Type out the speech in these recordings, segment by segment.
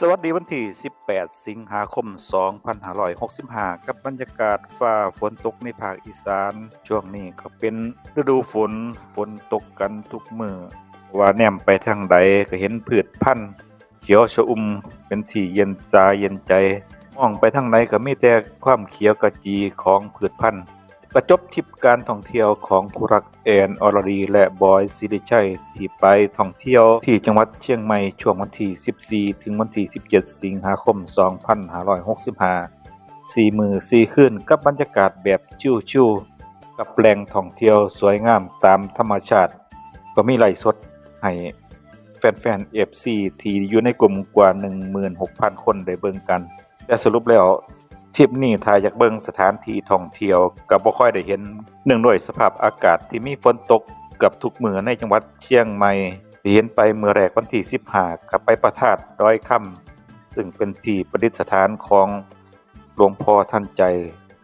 สวัสดีวันที่ 18 สิงหาคม 2565 กับบรรยากาศฟ้าฝนตกในภาคอีสาน ช่วงนี้ก็เป็นฤดูฝน ฝนตกกันทุกมือ ว่าแนมไปทางใดก็เห็นพืชพันธุ์เขียวชอุ่มเป็นที่เย็นตาเย็นใจ มองไปทางไหนก็มีแต่ความเขียวกระจีของพืชพันธุ์ กระจบทริปการท่องเที่ยวของคุรักแอนอรดีและบอยสิริชัยที่ไปท่องเที่ยวที่จังหวัดเชียงใหม่ช่วงวันที่ 14 ถึงวันที่ 17 สิงหาคม 2565สี่มือสี่คืนกับบรรยากาศแบบชิวๆกับแหล่งท่องเที่ยวสวยงามตามธรรมชาติ ก็มีไลฟ์สดให้แฟนๆ FC ที่อยู่ในกลุ่มกว่า 16,000 คนได้เบิ่งกัน แต่สรุปแล้ว ทริปนี้ถ้าอยากเบิ่งสถานที่ท่องเที่ยวก็บ่ค่อยได้เห็นเนื่องด้วยสภาพอากาศที่มีฝนตกเกับทุกเมือในจังหวัดเชียงใหม่ที่เห็นไปเมื่อแรกวันที่15กับไปพระธาตุดอยคำซึ่งเป็นที่ประดิษฐานของหลวงพ่อท่านใจ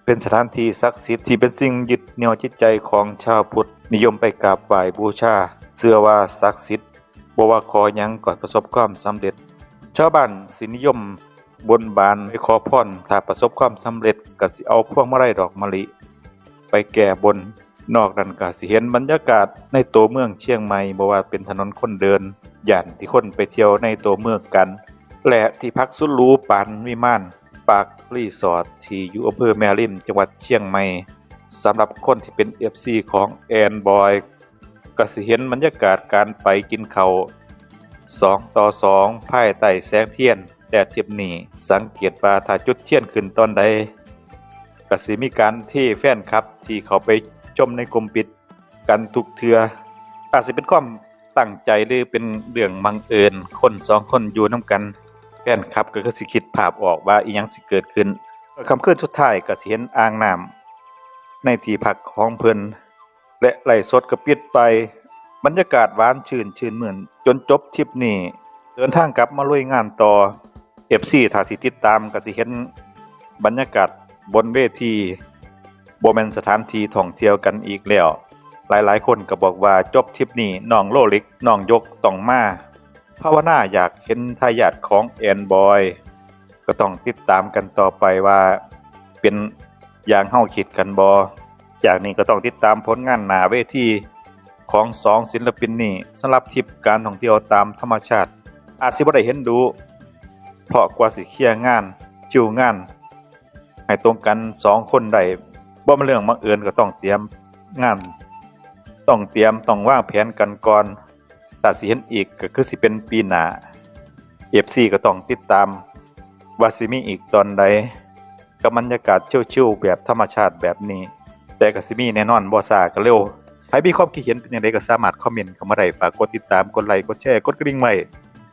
เป็นสถานที่ศักดิ์สิทธิ์ที่เป็นสิ่งยึดเหนี่ยวจิตใจของชาวพุทธนิยมไปกราบไหว้บูชาเชื่อว่าศักดิ์สิทธิ์บ่ว่าขอหยังก็ประสบความสำเร็จ ชาวบ้านสินิยม บนบานไปขอพรถ้าประสบความสำเร็จก็สิเอาพวงมาลัยดอกมะลิ ไปแก่บนนอกนั้นก็สิเห็นบรรยากาศในตัวเมืองเชียงใหม่บ่ว่าเป็นถนนคนเดินย่านที่คนไปเที่ยวในตัวเมืองกัน และที่พักสุดหรูปานวิมานปากรีสอร์ทที่อยู่อำเภอแมริมจังหวัดเชียงใหม่สำหรับคนที่เป็น FC ของแอนบอยก็สิเห็นบรรยากาศการไปกินเขาวสองต่อสองภายใต้แสงเทียน แต่เทียบนี้สังเกตว่าถ้าจุดเทียนขึ้นตอนใดกสิมีการที่แฟนคลับที่เขาไปชมในกลุ่มปิดกันทุกเทืออาจสิเป็นความตั้งใจหรือเป็นเรื่องบังเอิญคนสองคนอยู่นํกันแฟนคลับก็คือสิคิดภาพออกว่าอีหยังสิเกิดขึ้นคำคืนสุดท้ายก็สิเห็นอ่างน้ำในที่พักของเพิ่นและไหลสดก็ปิดไป บรรยากาศหวานชื่นชื่นเหมือนจนจบทริปนี้ เดินทางกลับมาลุยงานต่อ FC ถ้าสิติดตามก็สิเห็นบรรยากาศบนเวทีโบแมนสถานที่ท่องเที่ยวกันอีกแล้ว หลายๆ คนก็บอกว่าจบทริปนี้น้องโลลิกน้องยกต้องมาภาวนาอยากเห็นทายาทของแอนบอย ก็ต้องติดตามกันต่อไปว่า เป็นอย่างเฮาคิดกันบ่จากนี้ก็ต้องติดตามผลงานหนาเวทีของสองศิลปินนี้สำหรับทริปการท่องเที่ยวตามธรรมชาติ อาจสิบ่ได้เห็นดู เพราะกว่าสิเคลียร์งานจิวงานให้ตรงกันสองคนได้บ่เป็นเรื่องบังเอิญก็ต้องเตรียมงาน ต้องเตรียมต้องวางแผนกันก่อนถ้าสิเห็นอีกก็คือสิเป็นปีหน้า FC ก็ต้องติดตามว่าสิมีอีกตอนใดกับบรรยากาศชิวๆแบบธรรมชาติแบบนี้ แต่ก็สิมีแน่นอนบ่ซาก็เร็วใครมีความคิดเห็นเป็นอย่างไรก็สามารถคอมเมนต์เข้ามาได้ฝากกดติดตามกดไลค์กดแชร์กดกระดิ่งไว้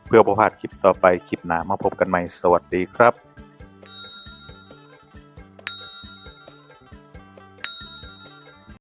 เพื่อบ่พลาดคลิปต่อไปคลิปหน้ามาพบกันใหม่สวัสดีครับ